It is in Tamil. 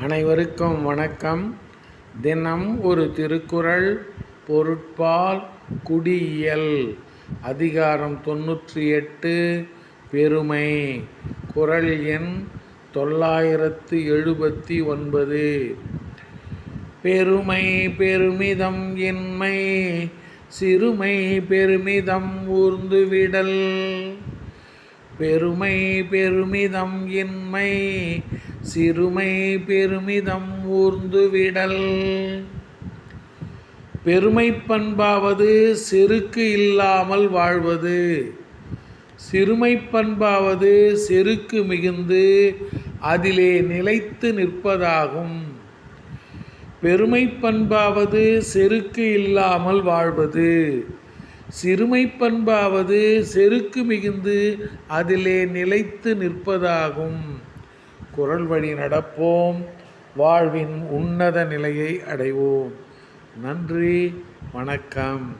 அனைவருக்கும் வணக்கம். தினம் ஒரு திருக்குறள் பொருட்பால் குடியியல். அதிகாரம் தொன்னூற்றி எட்டு பெருமை. குறள் எண் தொள்ளாயிரத்து எழுபத்தி ஒன்பது. பெருமை பெருமிதம் இன்மை சிறுமை பெருமிதம் ஊர்ந்துவிடல். பெருமை பெருமிதம் இன்மை சிறுமை பெருமிதம் ஊர்ந்துவிடல். பெருமை பண்பாவது செருக்கு இல்லாமல் வாழ்வது சிறுமை பண்பாவது செருக்கு மிகுந்து அதிலே நிலைத்து நிற்பதாகும். பெருமை பண்பாவது செருக்கு இல்லாமல் வாழ்வது சிறுமை பண்பாவது செருக்கு மிகுந்து அதிலே நிலைத்து நிற்பதாகும். குரல் வழி நடப்போம். வாழ்வின் உன்னத நிலையை அடைவோம். நன்றி. வணக்கம்.